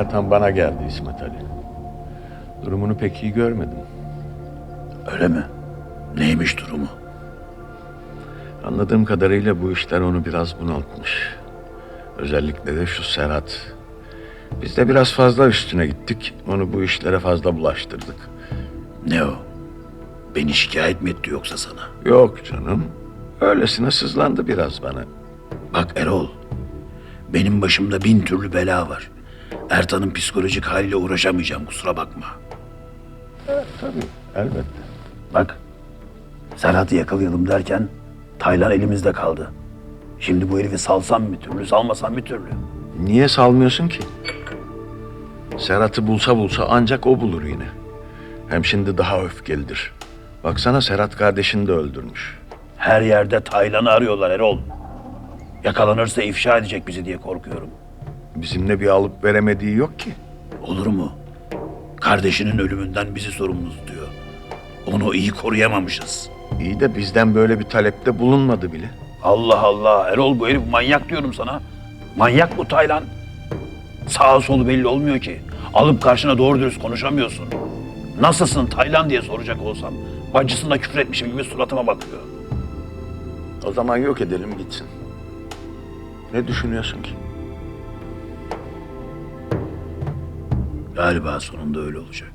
Ertan bana geldi İsmet Ali. Durumunu pek iyi görmedim. Öyle mi? Neymiş durumu? Anladığım kadarıyla bu işler onu biraz bunaltmış. Özellikle de şu Serhat. Biz de biraz fazla üstüne gittik. Onu bu işlere fazla bulaştırdık. Ne o? Beni şikayet mi etti yoksa sana? Yok canım. Öylesine sızlandı biraz bana. Bak Erol, benim başımda bin türlü bela var. Ertan'ın psikolojik haliyle uğraşamayacağım kusura bakma. Tabii elbette. Bak, Serhat'ı yakalayalım derken Taylan elimizde kaldı. Şimdi bu herifi salsam bir türlü, salmasam bir türlü. Niye salmıyorsun ki? Serhat'ı bulsa bulsa ancak o bulur yine. Hem şimdi daha öfkelidir. Baksana Serhat kardeşini de öldürmüş. Her yerde Taylan'ı arıyorlar Erol. Yakalanırsa ifşa edecek bizi diye korkuyorum. Bizimle bir alıp veremediği yok ki. Olur mu? Kardeşinin ölümünden bizi sorumlu tutuyor. Onu iyi koruyamamışız. İyi de bizden böyle bir talepte bulunmadı bile. Allah Allah Erol bu herif manyak diyorum sana. Manyak bu Taylan. Sağa solu belli olmuyor ki. Alıp karşına doğru dürüst konuşamıyorsun. Nasılsın Taylan diye soracak olsam. Bacısına küfretmişim gibi suratıma bakıyor. O zaman yok edelim gitsin. Ne düşünüyorsun ki? Galiba sonunda öyle olacak.